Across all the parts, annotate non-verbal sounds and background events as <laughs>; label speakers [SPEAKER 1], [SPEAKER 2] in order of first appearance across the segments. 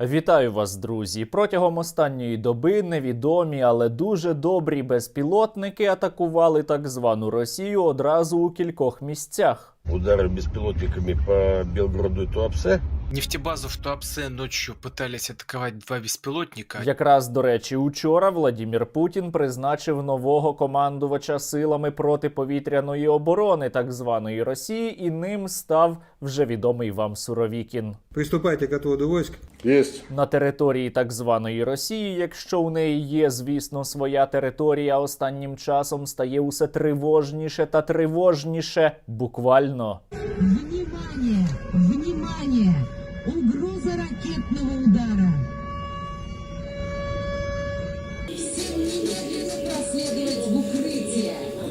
[SPEAKER 1] Вітаю вас, друзі! Протягом останньої доби невідомі, але дуже добрі безпілотники атакували так звану Росію одразу у кількох місцях.
[SPEAKER 2] Удары беспилотниками по Белгороду и Туапсе.
[SPEAKER 3] Нефтебазу в Туапсе ночью пытались атаковать два беспилотника.
[SPEAKER 1] Якраз до речі, учора Владімір Путін призначив нового командувача силами протиповітряної оборони так званої Росії, і ним став вже відомий вам Суровікін.
[SPEAKER 4] Приступайте к отводу войск.
[SPEAKER 2] Есть.
[SPEAKER 1] На території так званої Росії, якщо у неї є, звісно, своя територія, останнім часом стає усе тривожніше та тривожніше, буквально.
[SPEAKER 5] Внимание!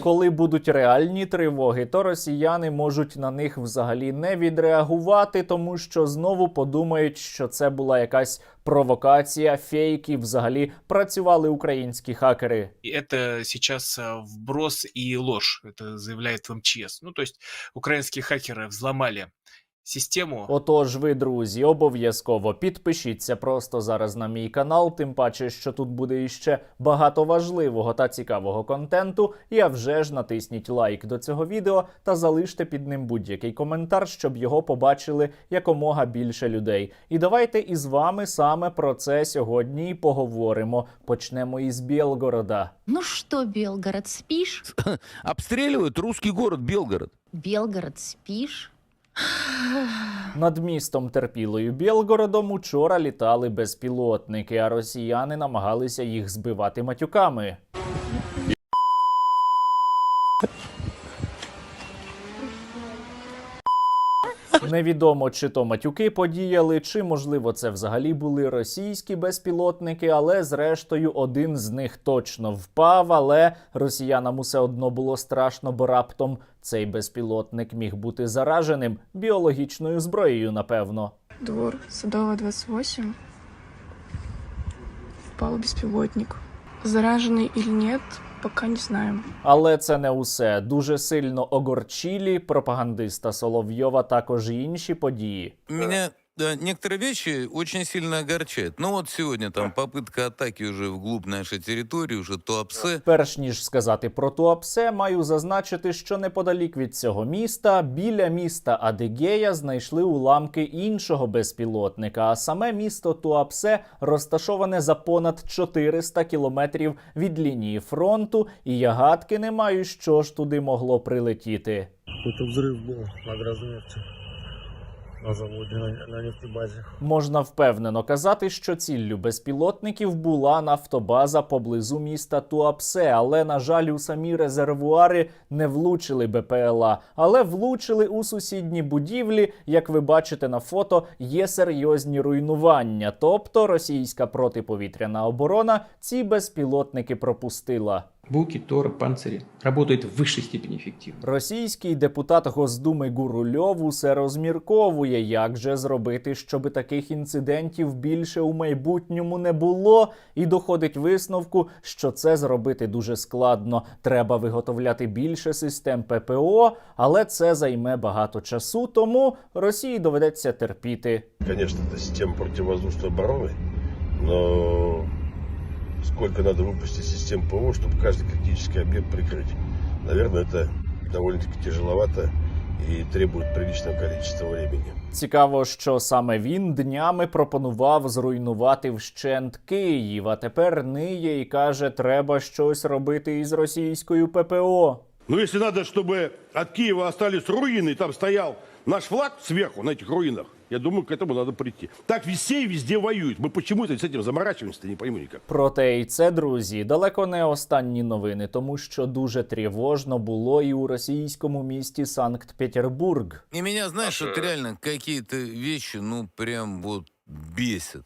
[SPEAKER 1] Коли будуть реальні тривоги, то росіяни можуть на них взагалі не відреагувати, тому що знову подумають, що це була якась провокація, фейк і взагалі працювали українські хакери.
[SPEAKER 3] И это сейчас а, вброс и ложь, это заявляет в МЧС. Ну, то есть украинские хакеры взломали систему.
[SPEAKER 1] Отож, ви, друзі, обов'язково підпишіться просто зараз на мій канал, тим паче, що тут буде іще багато важливого та цікавого контенту. І а вже ж натисніть лайк до цього відео та залиште під ним будь-який коментар, щоб його побачили якомога більше людей. І давайте із вами саме про це сьогодні і поговоримо. Почнемо із Білгорода.
[SPEAKER 6] Ну что, Белгород, спишь? <laughs>
[SPEAKER 7] Обстреливают русский город Белгород.
[SPEAKER 6] Белгород, спишь?
[SPEAKER 1] Над містом терпілою Білгородом учора літали безпілотники, а росіяни намагалися їх збивати матюками. Невідомо, чи то матюки подіяли, чи можливо це взагалі були російські безпілотники, але зрештою один з них точно впав. Але росіянам усе одно було страшно, бо раптом цей безпілотник міг бути зараженим біологічною зброєю, напевно.
[SPEAKER 8] Двор Садова, 28. Впал беспилотник. Зараженный или нет, пока не знаємо.
[SPEAKER 1] Але це не усе. Дуже сильно огорчілі пропагандиста Соловйова також і інші події.
[SPEAKER 7] Меня да, некоторые вещи очень сильно огорчают. Ну вот сегодня там попытка атаки уже вглубь нашей территории, уже Туапсе.
[SPEAKER 1] Перш ніж сказати про Туапсе, маю зазначити, що неподалік від цього міста, біля міста Адигея, знайшли уламки іншого безпілотника. А саме місто Туапсе розташоване за понад 400 кілометрів від лінії фронту, і я гадки не маю, що ж туди могло прилетіти.
[SPEAKER 2] Какой-то взрыв был на Грознефти. На заводе, на, на нефтебазе.
[SPEAKER 1] Можна впевнено казати, що ціллю безпілотників була нафтобаза поблизу міста Туапсе, але на жаль, у самі резервуари не влучили БПЛА, але влучили у сусідні будівлі. Як ви бачите на фото, є серйозні руйнування. Тобто російська протиповітряна оборона ці безпілотники пропустила.
[SPEAKER 9] Буки, Торы, панцири работают в высшей степени эффективно.
[SPEAKER 1] Російський депутат Госдуми Гурульов усе розмірковує, як же зробити, щоб таких інцидентів більше у майбутньому не було, і доходить висновку, що це зробити дуже складно. Треба виготовляти більше систем ППО, але це займе багато часу, тому Росії доведеться терпіти.
[SPEAKER 2] Конечно, это система противовоздушной обороны, но сколько надо выпустить систем ПВО, чтобы каждый критический объект прикрыть? Наверное, это довольно-таки тяжеловато и требует приличного количества времени.
[SPEAKER 1] Цікаво, що саме він днями пропонував зруйнувати вщент Київ, а тепер ниє і каже, треба щось робити із російською ППО.
[SPEAKER 10] Ну, если надо, чтобы от Киева остались руины, и там стоял наш флаг сверху на этих руинах, я думаю, к этому надо прийти. Так везде и везде воюют. Мы почему-то с этим заморачиваемся, не пойму никак.
[SPEAKER 1] Проте і це, друзі, далеко не останні новини, тому що дуже тривожно було і у російському місті Санкт-Петербург.
[SPEAKER 7] И меня, знаешь, вот реально какие-то вещи, ну, прям вот бесят.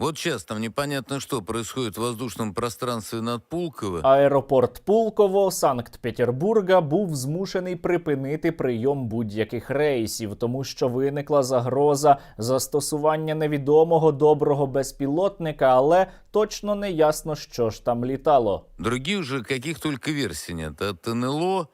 [SPEAKER 7] Вот сейчас там непонятно, что происходит в воздушном пространстве над Пулково.
[SPEAKER 1] Аеропорт Пулково Санкт-Петербурга був змушений припинити прийом будь-яких рейсів, тому що виникла загроза застосування невідомого доброго безпілотника, але точно не ясно, що ж там літало.
[SPEAKER 7] Других уже каких только версий нет. От НЛО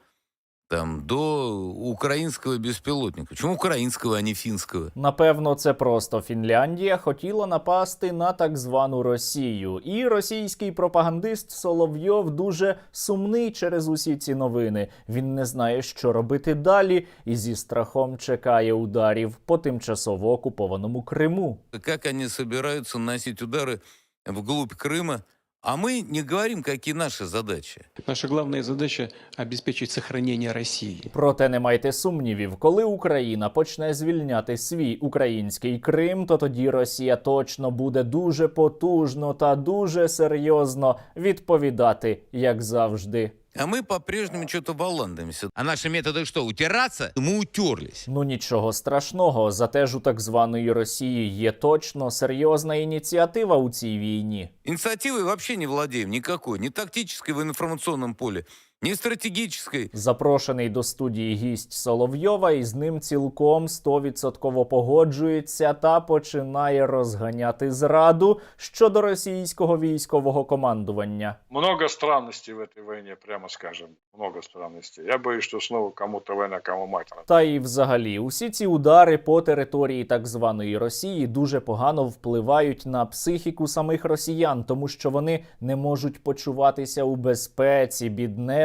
[SPEAKER 7] там, до украинского беспилотника. Почему украинского, а не финского?
[SPEAKER 1] Напевно, це просто Фінляндія хотіла напасти на так звану Росію, і російський пропагандист Соловйов дуже сумний через усі ці новини. Він не знає, що робити далі, і зі страхом чекає ударів по тимчасово окупованому Криму.
[SPEAKER 7] Как они собираются носить удары вглубь Крыма? А мы не говорим, какие наши задачи.
[SPEAKER 9] Наша главная задача – обеспечить сохранение России.
[SPEAKER 1] Проте не майте сумнівів, коли Україна почне звільняти свій український Крим, то тоді Росія точно буде дуже потужно та дуже серйозно відповідати, як завжди.
[SPEAKER 7] А мы по-прежнему что-то баландаемся. А наши методы что, утираться? Мы утерлись.
[SPEAKER 1] Ну нічого страшного, зате ж у так званої Росії є точно серйозна ініціатива у цій війні.
[SPEAKER 7] Инициативой вообще не владеем никакой. Ни тактической в информационном поле, ни стратегической.
[SPEAKER 1] Запрошений до студії гість Соловйова і з ним цілком стовідсотково погоджується та починає розганяти зраду щодо російського військового командування.
[SPEAKER 4] Много странностей в этой войне, прямо скажем. Много странностей. Я боюсь, что снова кому-то война, кому мать.
[SPEAKER 1] Та і взагалі, усі ці удари по території так званої Росії дуже погано впливають на психіку самих росіян, тому що вони не можуть почуватися у безпеці,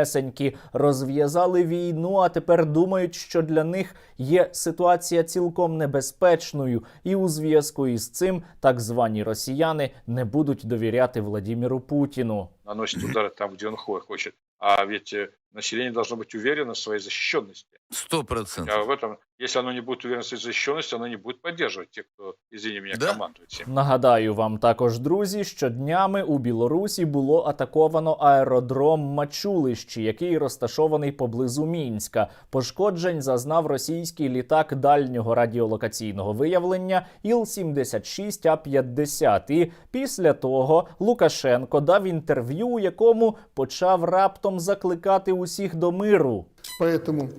[SPEAKER 1] біднесенькі, розв'язали війну, а тепер думають, що для них є ситуація цілком небезпечною, і у зв'язку із цим так звані росіяни не будуть довіряти Владіміру Путіну.
[SPEAKER 4] Наносить удар там, де він хоче. А ведь э, население должно быть уверено в своей защищенности.
[SPEAKER 7] Сто процентов.
[SPEAKER 4] А в этом, если оно не будет уверено в своей защищенности, оно не будет поддерживать тех, кто, извини меня,
[SPEAKER 7] Да.
[SPEAKER 4] командует всем.
[SPEAKER 1] Нагадаю вам також, друзі, що днями у Білорусі було атаковано аеродром Мачулищі, який розташований поблизу Мінська. Пошкоджень зазнав російський літак дальнього радіолокаційного виявлення Іл-76А-50. І після того Лукашенко дав інтерв'ю, у якому почав раптом закликати усіх до миру.
[SPEAKER 11] Поэтому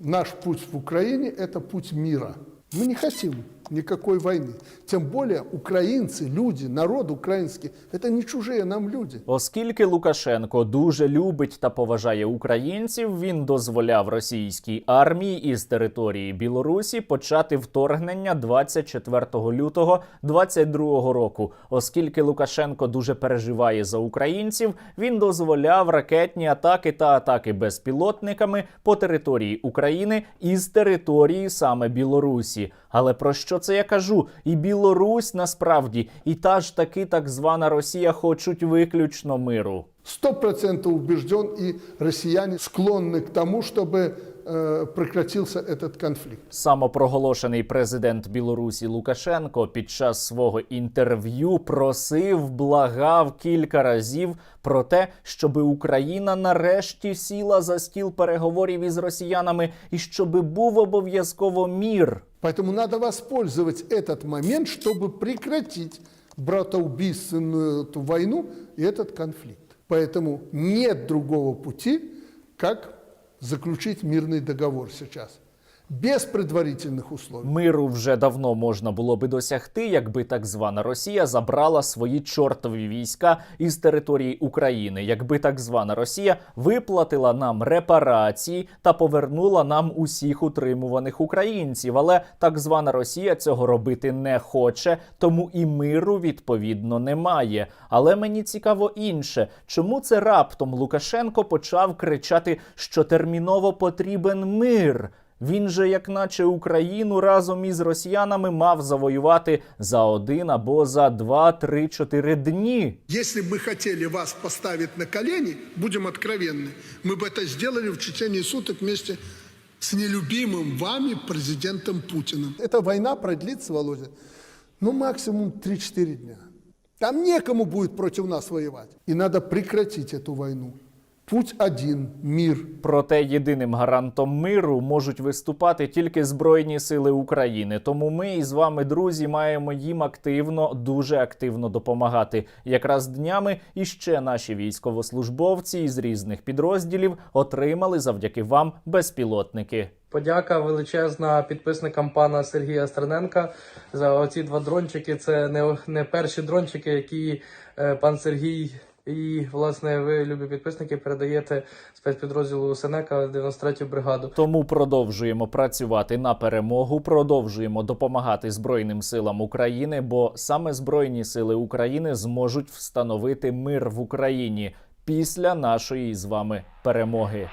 [SPEAKER 11] наш путь в Украине – это путь мира. Мы не хотим никакой войны. Тем более украинцы, люди, народ украинский – это не чужие нам люди.
[SPEAKER 1] Оскільки Лукашенко дуже любить та поважає українців, він дозволяв російській армії із території Білорусі почати вторгнення 24 лютого 22 року. Оскільки Лукашенко дуже переживає за українців, він дозволяв ракетні атаки та атаки безпілотниками по території України із території саме Білорусі. Але про що це я кажу? І Білорусь насправді, і та ж таки так звана Росія хочуть виключно миру.
[SPEAKER 11] Сто процентов убежден, и россияне склонны к тому, чтобы э, прекратился этот конфликт.
[SPEAKER 1] Самопроголошений президент Білорусі Лукашенко під час свого інтерв'ю просив, благав кілька разів про те, щоб Україна нарешті сіла за стіл переговорів із росіянами і щоб був обов'язково мір.
[SPEAKER 11] Поэтому надо воспользовать этот момент, чтобы прекратить братоубийственную эту войну и этот конфликт. Поэтому нет другого пути, как заключить мирный договор сейчас. Без предварительных условий.
[SPEAKER 1] Миру вже давно можна було би досягти, якби так звана Росія забрала свої чортові війська із території України, якби так звана Росія виплатила нам репарації та повернула нам усіх утримуваних українців. Але так звана Росія цього робити не хоче, тому і миру відповідно немає. Але мені цікаво інше, чому це раптом Лукашенко почав кричати, що терміново потрібен мир. Він же, як наче Україну разом із росіянами мав завоювати за один або за два, три, чотири дні.
[SPEAKER 11] Если бы мы хотели вас поставить на колени, будем откровенны, мы бы это сделали в течение суток вместе с нелюбимым вами президентом Путиным. Эта война продлится, Володя, ну максимум 3-4 дня. Там некому будет против нас воевать. И надо прекратить эту войну. Путь один – мир.
[SPEAKER 1] Проте єдиним гарантом миру можуть виступати тільки Збройні Сили України. Тому ми із вами, друзі, маємо їм активно, дуже активно допомагати. Якраз днями іще наші військовослужбовці із різних підрозділів отримали завдяки вам безпілотники.
[SPEAKER 12] Подяка величезна підписникам пана Сергія Стерненка за оці два дрончики. Це не, не перші дрончики, які е, пан Сергій І, власне, ви, любі підписники, передаєте спецпідрозділу Сенека 93-ю бригаду.
[SPEAKER 1] Тому продовжуємо працювати на перемогу, продовжуємо допомагати Збройним силам України, бо саме Збройні сили України зможуть встановити мир в Україні після нашої з вами перемоги.